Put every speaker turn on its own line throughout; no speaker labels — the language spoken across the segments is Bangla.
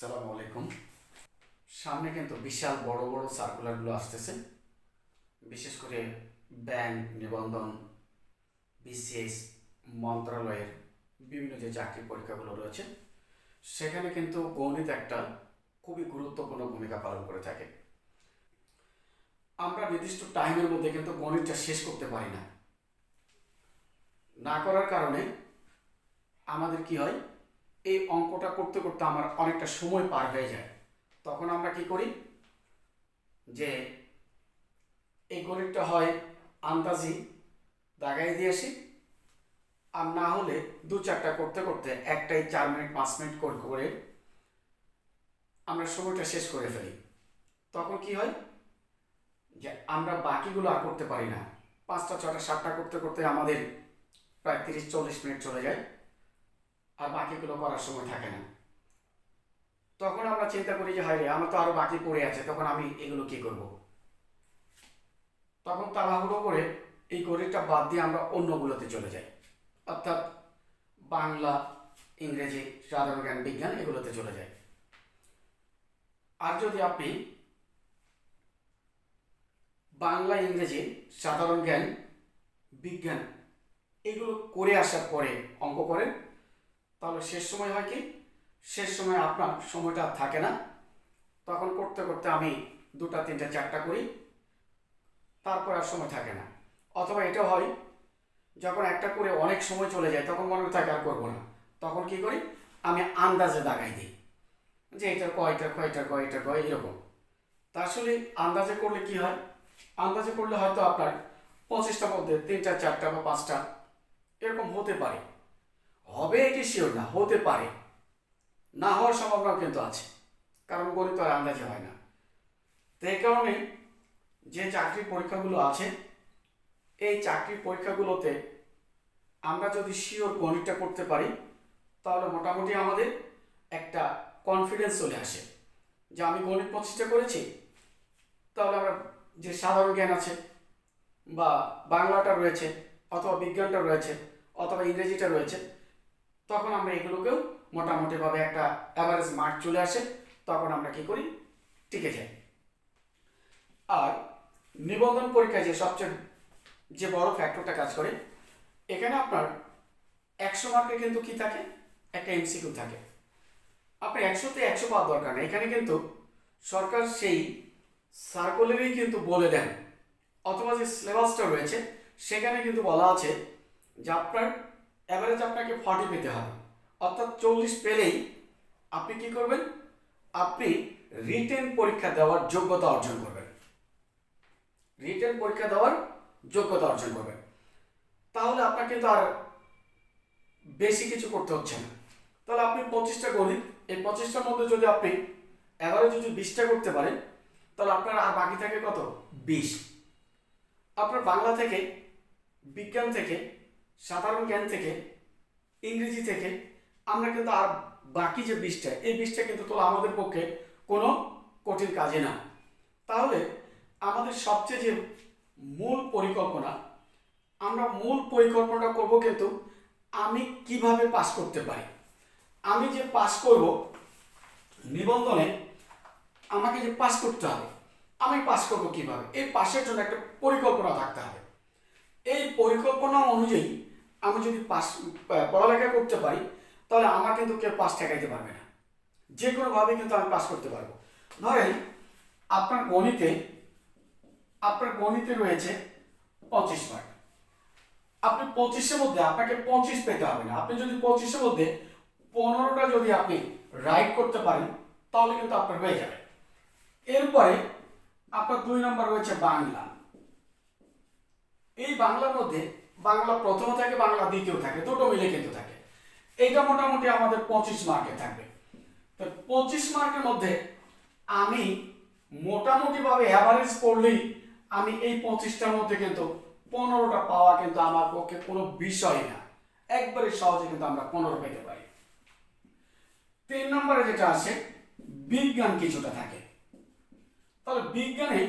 সালামু আলাইকুম। সামনে কিন্তু বিশাল বড় বড় সার্কুলারগুলো আসতেছে। বিশেষ করে ব্যাংক, নিবন্ধন বিসিএস মন্ত্রণালয়ের বিভিন্ন যে চাকরি পরীক্ষাগুলো রয়েছে, সেখানে কিন্তু গণিত একটা খুবই গুরুত্বপূর্ণ ভূমিকা পালন করে থাকে। আমরা নির্দিষ্ট টাইমের মধ্যে কিন্তু গণিতটা শেষ করতে পারি না। না করার কারণে আমাদের কি হয়? এই অঙ্কটা করতে করতে আমার অনেকটা সময় পার হয়ে যায়। তখন আমরা কি করি? যে এই গণিতটা হয় আন্দাজি দাগাই দিয়ে আসি। আর না হলে দু চারটা করতে করতে একটাই চার মিনিট, পাঁচ মিনিট করে করে আমরা সময়টা শেষ করে ফেলি। তখন কি হয়? যে আমরা বাকিগুলো আর করতে পারি না। পাঁচটা ছটা সাতটা করতে করতে আমাদের প্রায় তিরিশ, চল্লিশ মিনিট চলে যায়। আর বাকিগুলো করার সময় থাকে না। তখন আমরা চিন্তা করি যে হায় আমার তো আরও বাকি পড়ে আছে, তখন আমি এগুলো কি করব? তখন তাড়াহুড়ো করে এই গণিতটা বাদ দিয়ে আমরা অন্যগুলোতে চলে যাই। অর্থাৎ বাংলা, ইংরেজি, সাধারণ জ্ঞান, বিজ্ঞান এগুলোতে চলে যায় আর যদি আপনি বাংলা, ইংরেজি, সাধারণ জ্ঞান, বিজ্ঞান এগুলো করে আসার পরে অঙ্ক করেন তাহলে শেষ সময় হয় কি? শেষ সময় আপনার সময়টা আর থাকে না। তখন করতে করতে আমি দুটা, তিনটা, চারটা করি। তারপর আর সময় থাকে না। অথবা এটা হয়, যখন একটা করে অনেক সময় চলে যায়, তখন মনে থাকে আর করব না। তখন কি করি? আমি আন্দাজে দাগাই দিই। যে এটা কয়টা কয়টা কয়টা কয় এরকম। তা আসলে আন্দাজে করলে কি হয়? আন্দাজে করলে হয়তো আপনার পঁচিশটার মধ্যে তিনটা, চারটা বা পাঁচটা, এরকম হতে পারে। হবে এটি শিওর না, হতে পারে। না হওয়ার সম্ভাবনাও কিন্তু আছে, কারণ গণিত আর আন্দাজে হয় না। তো এই কারণে যে চাকরির পরীক্ষাগুলো আছে, এই চাকরির পরীক্ষাগুলোতে আমরা যদি শিওর গণিতটা করতে পারি, তাহলে মোটামুটি আমাদের একটা কনফিডেন্স চলে আসে যে আমি গণিত পঁচিশটা করেছি, তাহলে আমরা যে সাধারণ জ্ঞান আছে, বা বাংলাটা রয়েছে, অথবা বিজ্ঞানটা রয়েছে, অথবা ইংরেজিটা রয়েছে তখন আমরা এগুলোকেও মোটামুটিভাবে একটা অ্যাভারেজ মার্ক চলে আসে, তখন আমরা কি করি? টিকে যাই। আর নিবন্ধন পরীক্ষায় যে সবচেয়ে, যে বড় ফ্যাক্টরটা কাজ করে, এখানে আপনার একশো মার্কে কিন্তু কি থাকে? একটা এমসিকিউ থাকে। আপনার একশোতে একশো পাওয়ার দরকার নেই। এখানে কিন্তু সরকার সেই সার্কুলারেই কিন্তু বলে দেন। অথবা যে সিলেবাসটা রয়েছে, সেখানে কিন্তু বলা আছে যে আপনার অ্যাভারেজ আপনাকে ফর্টি পেতে হবে। অর্থাৎ চল্লিশ পেলেই আপনি কি করবেন? আপনি রিটেন পরীক্ষা দেওয়ার যোগ্যতা অর্জন করবেন। রিটেন পরীক্ষা দেওয়ার যোগ্যতা অর্জন করবেন। তাহলে আপনার কিন্তু আর বেশি কিছু করতে হচ্ছে না। তাহলে আপনি পঁচিশটা গণিত এই পঁচিশটার মধ্যে যদি আপনি অ্যাভারেজ যদি বিশটা করতে পারেন, তাহলে আপনার আর বাকি থাকে কত? বিশ। আপনার বাংলা থেকে, বিজ্ঞান থেকে সাধারণ জ্ঞান থেকে, ইংরেজি থেকে, আমরা কিন্তু আর বাকি যে বিষটা, এই বিষটা কিন্তু তোলা আমাদের পক্ষে কোনো কঠিন কাজে না। তাহলে আমাদের সবচেয়ে যে মূল পরিকল্পনা, আমরা মূল পরিকল্পনাটা করব কিন্তু আমি কীভাবে পাস করতে পারি? আমি যে পাস করব, নিবন্ধনে আমাকে যে পাস করতে হবে, আমি পাস করব কীভাবে? এই পাশের জন্য একটা পরিকল্পনা থাকতে হবে। এই পরিকল্পনা অনুযায়ী আমি যদি পাস পড়ালেখা করতে পারি, তাহলে আমার কিন্তু কেউ পাস ঠেকাইতে পারবে না। যে কোনোভাবে কিন্তু আমি পাস করতে পারব। ধরেন, আপনার গণিতে আপনার গণিতে রয়েছে পঁচিশ মার্ক আপনি পঁচিশের মধ্যে আপনাকে পঁচিশ পেতে হবে না। আপনি যদি পঁচিশের মধ্যে পনেরোটা যদি আপনি রাইট করতে পারেন, তাহলে কিন্তু আপনার হয়ে যাবে। এরপরে আপনার দুই নম্বর রয়েছে বাংলা। এই বাংলার মধ্যে বাংলা প্রথম থাকে, বাংলা দ্বিতীয় থাকে, দুটো মিলে কিন্তু থাকে। এইটা মোটামুটি আমাদের পঁচিশ মার্কে থাকবে। তো পঁচিশ মার্কের মধ্যে আমি মোটামুটিভাবে অ্যাভারেজ করলেই আমি এই পঁচিশটার মধ্যে কিন্তু পনেরোটা পাওয়া কিন্তু আমার পক্ষে কোনো বিষয় না। একবারে সহজে কিন্তু আমরা পনেরো পেতে পারি। তিন নম্বরে যেটা আছে, বিজ্ঞান কিছুটা থাকে। তাহলে বিজ্ঞানে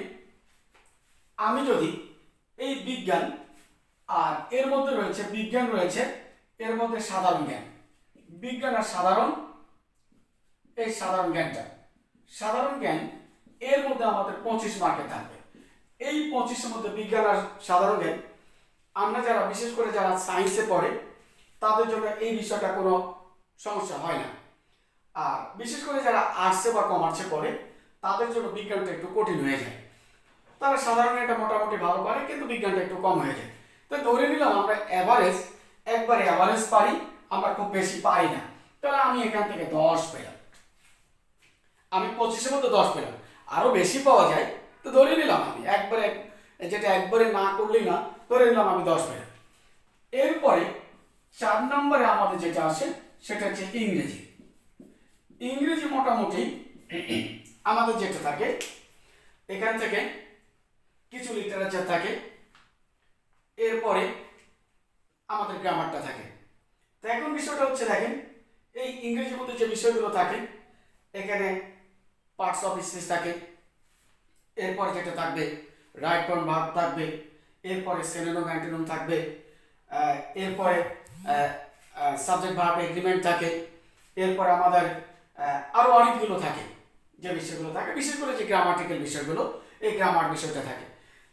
আমি যদি এই বিজ্ঞান আর এর মধ্যে রয়েছে বিজ্ঞান রয়েছে, এর মধ্যে সাধারণ জ্ঞান। বিজ্ঞান আর সাধারণ, এই সাধারণ জ্ঞানটা। সাধারণ জ্ঞান, এর মধ্যে আমাদের পঁচিশ মার্কে থাকবে। এই পঁচিশের মধ্যে বিজ্ঞান আর সাধারণ জ্ঞান, আমরা যারা, বিশেষ করে যারা সায়েন্সে পড়ে, তাদের জন্য এই বিষয়টা কোনো সমস্যা হয় না। আর বিশেষ করে যারা আর্টসে বা কমার্সে পড়ে, তাদের জন্য বিজ্ঞানটা একটু কঠিন হয়ে যায়। তারা সাধারণ এটা মোটামুটি ভালো পারে, কিন্তু বিজ্ঞানটা একটু কম হয়ে যায়। তো ধরে নিলাম আমরা অ্যাভারেজ একবারে অ্যাভারেজ পারি, আমরা খুব বেশি পারি না। তাহলে আমি এখান থেকে দশ পেলাম। আমি পঁচিশের মধ্যে দশ পেলাম। আরও বেশি পাওয়া যায়, তো ধরে নিলাম আমি একবারে, যেটা একবারে না করলেই না, ধরে নিলাম আমি দশ পেলাম। এরপরে চার নম্বরে আমাদের যেটা আসে সেটা হচ্ছে ইংরেজি। ইংরেজি মোটামুটি আমাদের যেটা থাকে, এখান থেকে কিছু লিটারেচার থাকে এরপরে আমাদের গ্রামারটা থাকে। তো এখন বিষয়টা হচ্ছে দেখেন এই ইংরেজির মধ্যে যে বিষয়গুলো থাকে এখানে পার্টস অফ স্পিচ থাকে এরপরে যেটা থাকবে রাইট ফর্ম ভাগ থাকবে এরপরে সেনেনম অ্যান্টিনম থাকবে এরপরে সাবজেক্ট ভার্ব এগ্রিমেন্ট থাকে এরপরে আমাদের আহ, আরও অনেকগুলো থাকে যে বিষয়গুলো থাকে বিশেষ করে যে গ্রামাটিক্যাল বিষয়গুলো এই গ্রামার বিষয়টা থাকে।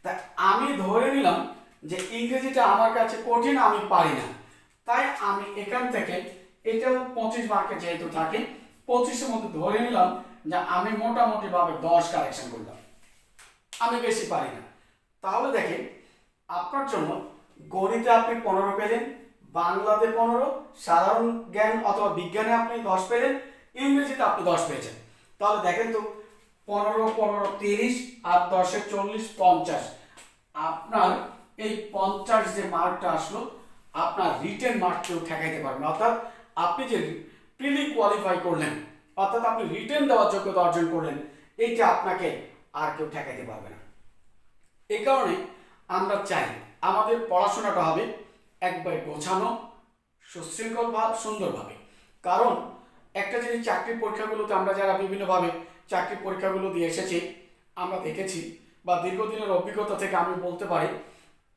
তা আমি ধরে নিলাম যে ইংরেজিটা আমার কাছে কঠিন, আমি পারি না। তাই আমি এখান থেকে এটাও পঁচিশ মার্কে যেহেতু থাকে, পঁচিশের মধ্যে ধরে নিলাম যে আমি মোটামুটি ভাবে দশ কারেকশন করলাম। আমি বেশি পারি না। তাহলে দেখেন, আপনার জন্য গণিতে আপনি পনেরো পেলেন, বাংলাতে পনেরো, সাধারণ জ্ঞান অথবা বিজ্ঞানে আপনি দশ পেলেন, ইংরেজিতে আপনি দশ পেয়েছেন। তাহলে দেখেন তো, পনেরো পনেরো, তিরিশ আর দশে চল্লিশ, পঞ্চাশ। আপনার এই পঞ্চাশ যে মার্কটা আসলো, আপনার রিটেন মার্ক কেউ ঠেকাইতে পারবে না। অর্থাৎ আপনি যে প্রিলি কোয়ালিফাই করলেন, অর্থাৎ আপনি রিটেন দেওয়ার যোগ্যতা অর্জন করলেন, এইটা আপনাকে আর কেউ ঠেকাইতে পারবে না। এই কারণে আমরা চাই আমাদের পড়াশোনাটা হবে একবারে গোছানো সুশৃঙ্খল ভাব সুন্দরভাবে। কারণ একটা জিনিস চাকরির পরীক্ষাগুলোতে আমরা যারা বিভিন্নভাবে চাকরির পরীক্ষাগুলো দিয়ে এসেছি, আমরা দেখেছি বা দীর্ঘদিনের অভিজ্ঞতা থেকে আমি বলতে পারি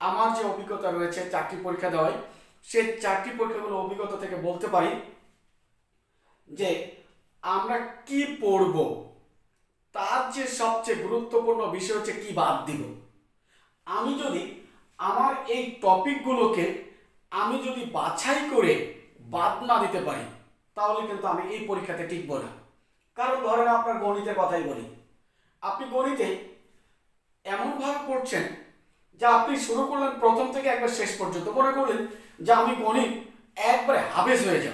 আমার যে অভিজ্ঞতা রয়েছে চাকরি পরীক্ষা দেওয়ায়, সে চাকরি পরীক্ষাগুলো অভিজ্ঞতা থেকে বলতে পারি যে আমরা কি পড়ব, তার যে সবচেয়ে গুরুত্বপূর্ণ বিষয় হচ্ছে কি বাদ দিব। আমি যদি আমার এই টপিকগুলোকে আমি যদি বাছাই করে বাদ না দিতে পারি, তাহলে কিন্তু আমি এই পরীক্ষাতে টিকবো না। কারণ ধরেন আপনার গণিতের কথাই বলি। আপনি গণিতে এমনভাবে পড়ছেন যে আপনি শুরু করলেন প্রথম থেকে একবার শেষ পর্যন্ত। মনে করলেন যে আমি গণিত একবারে হাফেজ হয়ে যাব।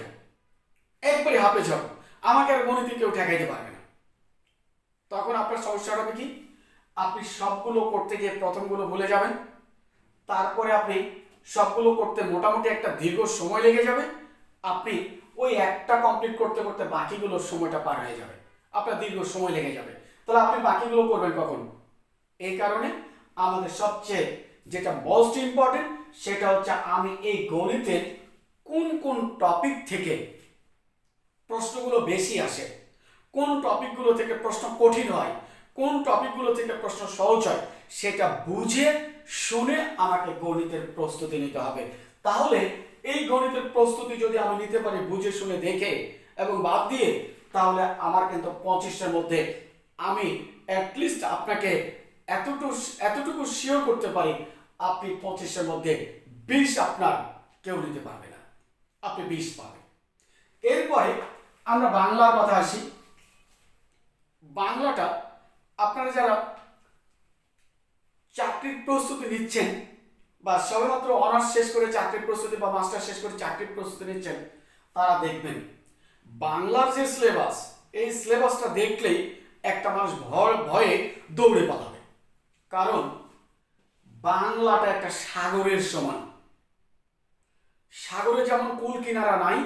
একবারে হাফেজ হব। আমাকে আর গণিতে কেউ ঠেকাইতে পারবে না। তখন আপনার সমস্যাটা হবে কি? আপনি সবগুলো করতে গিয়ে প্রথমগুলো ভুলে যাবেন। তারপরে আপনি সবগুলো করতে মোটামুটি একটা দীর্ঘ সময় লেগে যাবে। আপনি ওই একটা কমপ্লিট করতে করতে বাকিগুলোর সময়টা পার হয়ে যাবে। আপনার দীর্ঘ সময় লেগে যাবে। তাহলে আপনি বাকিগুলো করবেন কখন? এই কারণে আমাদের সবচেয়ে যেটা মোস্ট ইম্পর্টেন্ট সেটা হচ্ছে আমি এই গণিতের কোন কোন টপিক থেকে প্রশ্নগুলো বেশি আসে, কোন টপিকগুলো থেকে প্রশ্ন কঠিন হয়, কোন টপিকগুলো থেকে প্রশ্ন সহজ হয়, সেটা বুঝে, শুনে আমাকে গণিতের প্রস্তুতি নিতে হবে। তাহলে এই গণিতের প্রস্তুতি যদি আমি নিতে পারি বুঝে, শুনে, দেখে এবং বাদ দিয়ে, তাহলে আমার কিন্তু পঁচিশের মধ্যে আমি অ্যাটলিস্ট আপনাকে এতটুকু এতটুকু শিওর করতে পারি, আপনি পঁচিশের মধ্যে বিশ আপনার কেউ নিতে পারবে না। আপনি বিশ পাবেন। এরপরে আমরা বাংলার কথা আসি। বাংলাটা আপনারা যারা চাকরির প্রস্তুতি নিচ্ছেন বা সবেমাত্র অনার্স শেষ করে চাকরির প্রস্তুতি বা মাস্টার শেষ করে চাকরির প্রস্তুতি নিচ্ছেন, তারা দেখবেন বাংলার যে সিলেবাস এই সিলেবাসটা দেখলেই একটা মানুষ ভয় ভয়ে দৌড়ে পালাবে। কারণ বাংলাটা একটা সাগরের সমান। সাগরে যেমন কুল কিনারা নাই,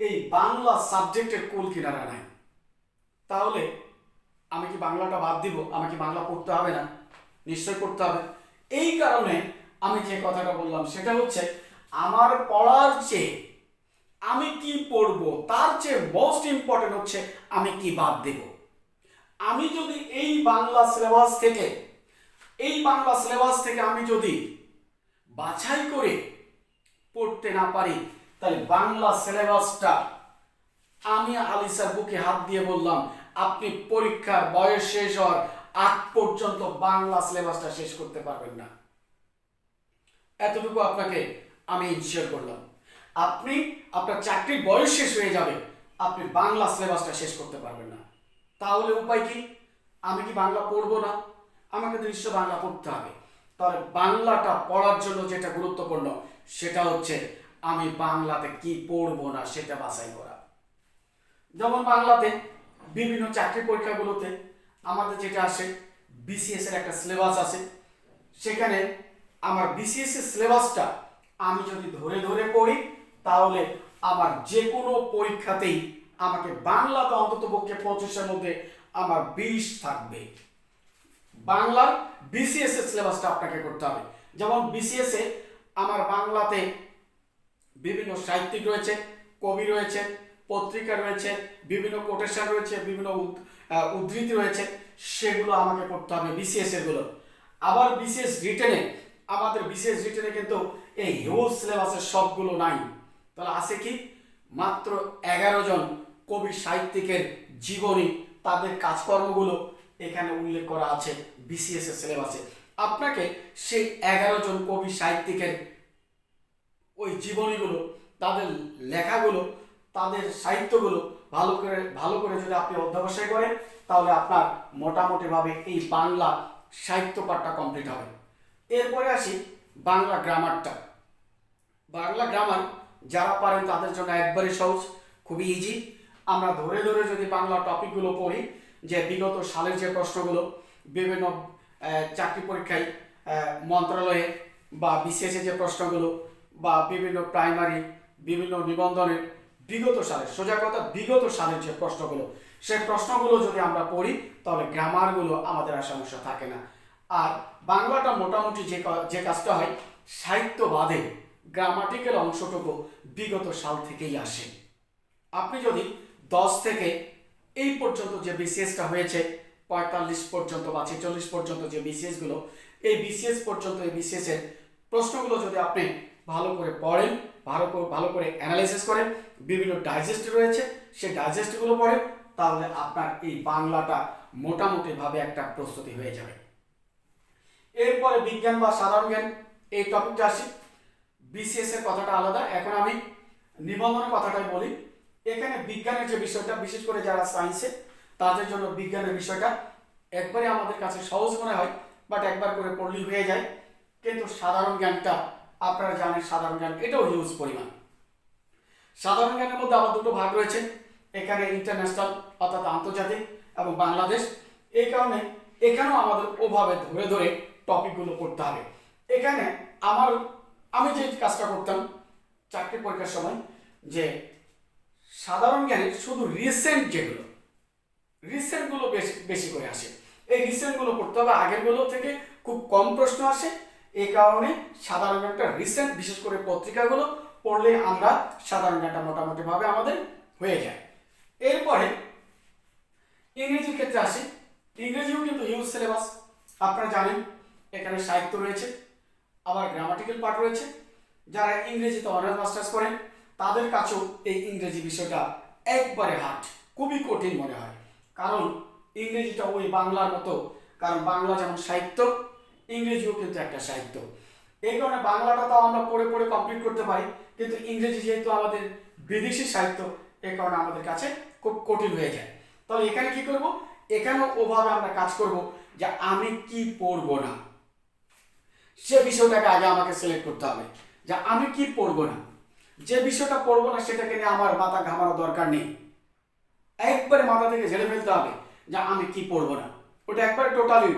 এই বাংলা সাবজেক্টের কুল কিনারা নাই। তাহলে আমি কি বাংলাটা বাদ দিব? আমাকে বাংলা পড়তে হবে না? নিশ্চয় পড়তে হবে। এই কারণে আমি যে কথাটা বললাম, সেটা হচ্ছে আমার পড়ার চেয়ে আমি কি পড়ব, তার চেয়ে মোস্ট ইম্পর্টেন্ট হচ্ছে আমি কি বাদ দেব। আমি যদি এই বাংলা সিলেবাস থেকে এই বাংলা সিলেবাস থেকে আমি যদি বাছাই করে পড়তে না পারি, তাহলে বাংলা সিলেবাসটা আমি আলিসার বুকে হাত দিয়ে বললাম, আপনি পরীক্ষার বয়স শেষ হওয়ার আগ পর্যন্ত বাংলা সিলেবাসটা শেষ করতে পারবেন না। এতটুকু আপনাকে আমি ইনশিওর করলাম। আপনি, আপনার চাকরির বয়স শেষ হয়ে যাবে, আপনি বাংলা সিলেবাসটা শেষ করতে পারবেন না। তাহলে উপায় কি? আমি কি বাংলা পড়ব না? আমাকে তো নিশ্চয় বাংলা পড়তে হবে। তাহলে বাংলাটা পড়ার জন্য যেটা গুরুত্বপূর্ণ, সেটা হচ্ছে আমি বাংলাতে কি পড়ব না সেটা বাছাই করা। যেমন বাংলাতে বিভিন্ন চাকরি পরীক্ষাগুলোতে আমাদের যেটা আসে বিসিএস এর একটা সিলেবাস আছে সেখানে আমার বিসিএস এর সিলেবাসটা আমি যদি ধরে ধরে পড়ি, তাহলে আমার যে কোনো পরীক্ষাতেই আমাকে বাংলাতে অন্তত পক্ষে পঁচিশের মধ্যে আমার বিশ থাকবে। বাংলার বিসিএস এর সিলেবাসটা আপনাকে করতে হবে। যেমন বিসিএস এ আমার বাংলাতে বিভিন্ন সাহিত্যিক রয়েছে, কবি রয়েছে, পত্রিকা রয়েছে, বিভিন্ন কোটেশন রয়েছে, বিভিন্ন উদ- উদ্ধৃতি রয়েছে, সেগুলো আমাকে পড়তে হবে বিসিএস এরগুলো। আবার বিসিএস রিটেনে আমাদের বিসিএস রিটেনে কিন্তু এই হিউজ সিলেবাসের সবগুলো নাই। তাহলে আছে কি? মাত্র এগারো জন কবি সাহিত্যিকের জীবনী, তাদের কাজকর্মগুলো এখানে উল্লেখ করা আছে বিসিএস এর সিলেবাসে আপনাকে সেই এগারো জন কবি সাহিত্যিকের ওই জীবনীগুলো, তাদের লেখাগুলো, তাদের সাহিত্যগুলো ভালো করে ভালো করে যদি আপনি অধ্যবসায় করেন, তাহলে আপনার মোটামুটিভাবে এই বাংলা সাহিত্য পাঠটা কমপ্লিট হবে। এরপরে আসি বাংলা গ্রামারটা বাংলা গ্রামার যারা পারেন তাদের জন্য একবারে সহজ, খুবই ইজি আমরা ধরে ধরে যদি বাংলা টপিকগুলো পড়ি যে বিগত সালের যে প্রশ্নগুলো, বিভিন্ন চাকরি পরীক্ষায় মন্ত্রণালয়ে বা বিসিএস যে প্রশ্নগুলো বা বিভিন্ন প্রাইমারি, বিভিন্ন নিবন্ধনের বিগত সালের, সোজা কথা বিগত সালের যে প্রশ্নগুলো, সেই প্রশ্নগুলো যদি আমরা পড়ি, তাহলে গ্রামারগুলো আমাদের আর সমস্যা থাকে না। আর বাংলাটা মোটামুটি যে যে কাজটা হয় সাহিত্য বাদে গ্রামাটিক্যাল অংশটুকু বিগত সাল থেকেই আসে। আপনি যদি দশ থেকে এই পর্যন্ত যে বিসিএসটা হয়েছে, পঁয়তাল্লিশ পর্যন্ত বা ছেচল্লিশ পর্যন্ত যে বিসিএসগুলো, এই বিসিএস পর্যন্ত এই বিসিএস এর প্রশ্নগুলো যদি আপনি ভালো করে পড়েন, ভালো করে ভালো করে অ্যানালাইসিস করেন, বিভিন্ন ডাইজেস্ট রয়েছে, সেই ডাইজেস্টগুলো পড়েন, তাহলে আপনার এই বাংলাটা মোটামুটিভাবে একটা প্রস্তুতি হয়ে যাবে। এরপরে বিজ্ঞান বা সাধারণ জ্ঞান, এই টপিকটা আসি। বিসিএস এর কথাটা আলাদা। এখন আমি নিবন্ধনের কথাটাই বলি। এখানে বিজ্ঞানের যে বিষয়টা, বিশেষ করে যারা সায়েন্সে তাদের জন্য বিজ্ঞানের বিষয়টা একবারে আমাদের কাছে সহজ মনে হয় বাট একবার করে পড়লেই হয়ে যায়। কিন্তু সাধারণ জ্ঞানটা আপনারা জানেন, সাধারণ জ্ঞান এটাও হিউজ পরিমাণ। সাধারণ জ্ঞানের মধ্যে আবার দুটো ভাগ রয়েছে, এখানে ইন্টারন্যাশনাল অর্থাৎ আন্তর্জাতিক এবং বাংলাদেশ। এই কারণে এখানেও আমাদের ওভাবে ধরে ধরে টপিকগুলো পড়তে হবে। এখানে আমার, আমি যে কাজটা করতাম চাকরি পরীক্ষার সময়, যে সাধারণ জ্ঞানে শুধু রিসেন্ট যেগুলো রিসেন্টগুলো বেশি বেশি করে আসে। এই রিসেন্টগুলো পড়তে হবে আগেরগুলো থেকে খুব কম প্রশ্ন আসে। এই কারণে সাধারণ জ্ঞানটা রিসেন্ট বিশেষ করে পত্রিকাগুলো পড়লে আমরা সাধারণ জ্ঞানটা মোটামুটিভাবে আমাদের হয়ে যায়। এরপরে ইংরেজির ক্ষেত্রে আসি। ইংরেজিও কিন্তু হিউজ সিলেবাস আপনারা জানেন, এখানে সাহিত্য রয়েছে, আবার গ্রামাটিক্যাল পার্ট রয়েছে। যারা ইংরেজিতে অনার্স মাস্টার্স করেন তাদের কাছেও এই ইংরেজি বিষয়টা একবারে হার্ড, খুবই কঠিন মনে হয়। কারণ ইংরেজিটা ওই বাংলার মতো, কারণ বাংলা যেমন সাহিত্য, ইংরেজিও কিন্তু একটা সাহিত্য। এই কারণে বাংলাটা তো আমরা পড়ে পড়ে কমপ্লিট করতে পারি, কিন্তু ইংরেজি যেহেতু আমাদের বিদেশি সাহিত্য এই কারণে আমাদের কাছে খুব কঠিন হয়ে যায়। তাহলে এখানে কি করব? এখানেও ওভাবে আমরা কাজ করব যে আমি কি পড়ব না। সে বিষয়টাকে আগে আমাকে সিলেক্ট করতে হবে, যে আমি কি পড়ব না। যে বিষয়টা পড়ব না, সেটাকে নিয়ে আমার মাথা ঘামানোর দরকার নেই। একবারে মাথা থেকে ঝেড়ে ফেলতে হবে যে আমি কি পড়ব না। ওটা একবারে টোটালি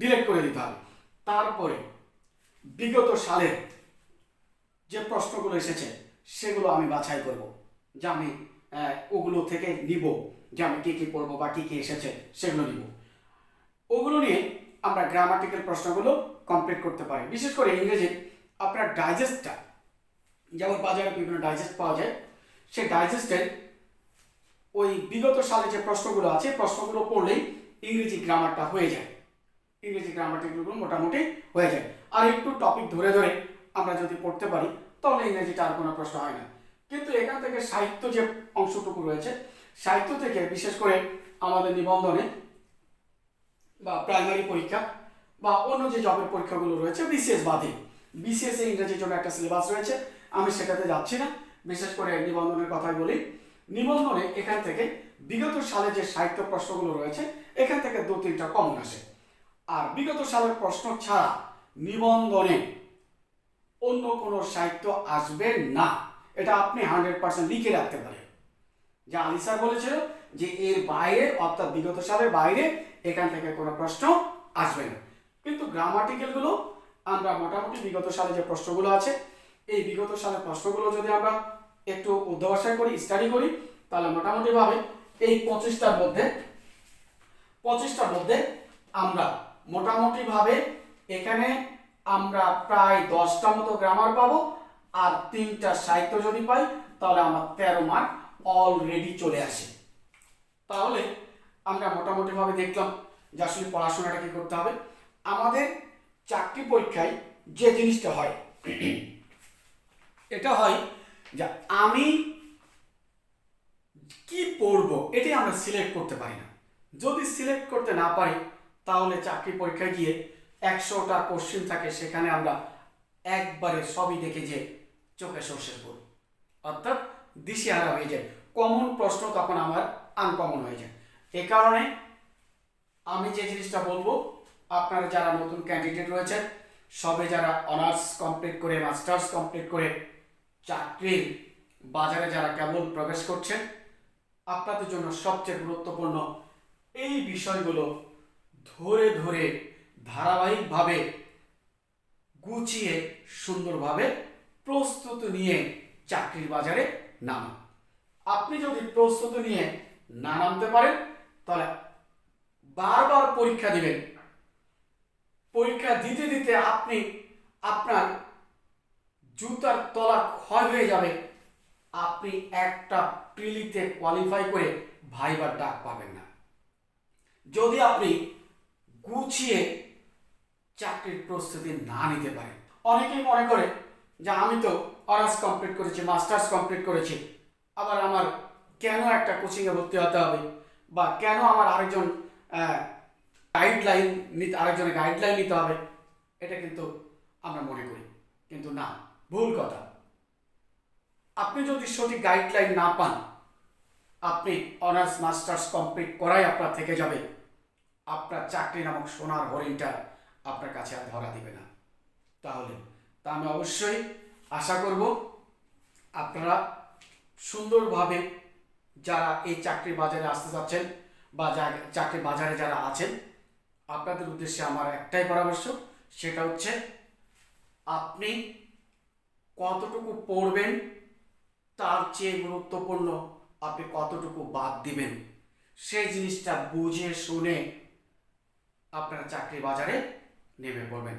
ডিলেট করে দিতে হবে। তারপরে বিগত সালের যে প্রশ্নগুলো এসেছে, সেগুলো আমি বাছাই করব। যে আমি ওগুলো থেকে নিব, যে আমি কী কী পড়ব বা কী কী এসেছে, সেগুলো নিব। ওগুলো নিয়ে আমরা গ্রামাটিক্যাল প্রশ্নগুলো কমপ্লিট করতে পারি। বিশেষ করে ইংরেজি আপনার ডাইজেস্টটা যেমন বাজারে বিভিন্ন ডাইজেস্ট পাওয়া যায়। সেই ডাইজেস্টের ওই বিগত সালে যে প্রশ্নগুলো আছে প্রশ্নগুলো পড়লেই ইংরেজি গ্রামারটা হয়ে যায়। ইংরেজি গ্রামাটিক্যালগুলো মোটামুটি হয়ে যায়। আর একটু টপিক ধরে ধরে আমরা যদি পড়তে পারি, তাহলে ইংরেজিটা আর কোনো প্রশ্ন হয় না। কিন্তু এখান থেকে সাহিত্য যে অংশটুকু রয়েছে, সাহিত্য থেকে বিশেষ করে আমাদের নিবন্ধনে বা প্রাইমারি পরীক্ষা বা অন্য যে জবের পরীক্ষাগুলো রয়েছে বিসিএস বাদে। বিসিএস এ ইংরেজির জন্য একটা সিলেবাস রয়েছে। আমি সেটাতে যাচ্ছি না। বিশেষ করে নিবন্ধনের কথাই বলি। নিবন্ধনে এখান থেকে বিগত সালে যে সাহিত্য প্রশ্নগুলো রয়েছে, এখান থেকে দু, তিনটা কমন আসে। আর বিগত সালের প্রশ্ন ছাড়া নিবন্ধনে অন্য কোনো সাহিত্য আসবে না। এটা আপনি হান্ড্রেড পার্সেন্ট লিখে রাখতে পারেন। যে আলি স্যার বলেছিল যে এর বাইরে, অর্থাৎ বিগত সালের বাইরে এখান থেকে কোনো প্রশ্ন আসবে না। কিন্তু গ্রামাটিক্যালগুলো আমরা মোটামুটি বিগত সালে যে প্রশ্নগুলো আছে এই বিগত সালের প্রশ্নগুলো যদি আমরা একটু অধ্যবসায় করি স্টাডি করি, তাহলে মোটামুটিভাবে এই পঁচিশটার মধ্যে পঁচিশটার মধ্যে আমরা মোটামুটিভাবে এখানে আমরা প্রায় দশটা মতো গ্রামার পাবো আর তিনটা সাহিত্য যদি পাই, তাহলে আমার তেরো মার্ক অলরেডি চলে আসে। তাহলে আমরা মোটামুটিভাবে দেখলাম যে আসলে পড়াশোনাটা কি করতে হবে। আমাদের চাকরি পরীক্ষায় যে জিনিসটা হয় এটা হয় যে আমি কি পড়ব এটাই আমরা সিলেক্ট করতে পারি না। যদি সিলেক্ট করতে না পারি, তাহলে চাকরি পরীক্ষায় গিয়ে একশোটা কোশ্চেন থাকে, সেখানে আমরা একবারে সবই দেখে যে চোখে সর্ষের ফুল অর্থাৎ দিশেহারা হয়ে যায় কমন প্রশ্ন তখন আমার আনকমন হয়ে যায়। এ কারণে আমি যে জিনিসটা বলব, আপনারা যারা নতুন ক্যান্ডিডেট রয়েছেন, সবে যারা অনার্স কমপ্লিট করে মাস্টার্স কমপ্লিট করে চাকরির বাজারে যারা কেবল প্রবেশ করছেন, আপনাদের জন্য সবচেয়ে গুরুত্বপূর্ণ এই বিষয়গুলো ধরে ধরে ধারাবাহিকভাবে গুছিয়ে সুন্দরভাবে প্রস্তুতি নিয়ে চাকরির বাজারে নামান। আপনি যদি প্রস্তুতি নিয়ে না নামতে পারেন, তাহলে বারবার পরীক্ষা দিবেন। পরীক্ষা দিতে দিতে আপনি আপনার জুতার তলা ক্ষয় হয়ে যাবে। আপনি একটা প্রিলিতে কোয়ালিফাই করে ভাইবার ডাক পাবেন না। যদি আপনি গুছিয়ে চাকরির প্রস্তুতি না নিতে পারেন। অনেকেই মনে করে যে আমি তো অনার্স কমপ্লিট করেছি মাস্টার্স কমপ্লিট করেছি, আবার আমার কেন একটা কোচিংয়ে ভর্তি হতে হবে? বা কেন আমার আরেকজন গাইডলাইন নিতে আরেকজনের গাইডলাইন নিতে হবে? এটা কিন্তু আমরা মনে করি। কিন্তু না। ভুল কথা। আপনি যদি সঠিক গাইডলাইন না পান, আপনি অনার্স মাস্টার্স কমপ্লিট করাই আপনার থেকে যাবে। আপনার চাকরি নামক সোনার হরিণটা আপনার কাছে আর ধরা দিবে না। তাহলে তা আমি অবশ্যই আশা করব, আপনারা সুন্দরভাবে যারা এই চাকরির বাজারে আসতে যাচ্ছেন বা চাকরির বাজারে যারা আছেন, আপনাদের উদ্দেশ্যে আমার একটাই পরামর্শ, সেটা হচ্ছে আপনি কতটুকু পড়বেন, তার চেয়ে গুরুত্বপূর্ণ আপনি কতটুকু বাদ দিবেন। সেই জিনিসটা বুঝে শুনে আপনারা চাকরি বাজারে নেমে পড়বেন।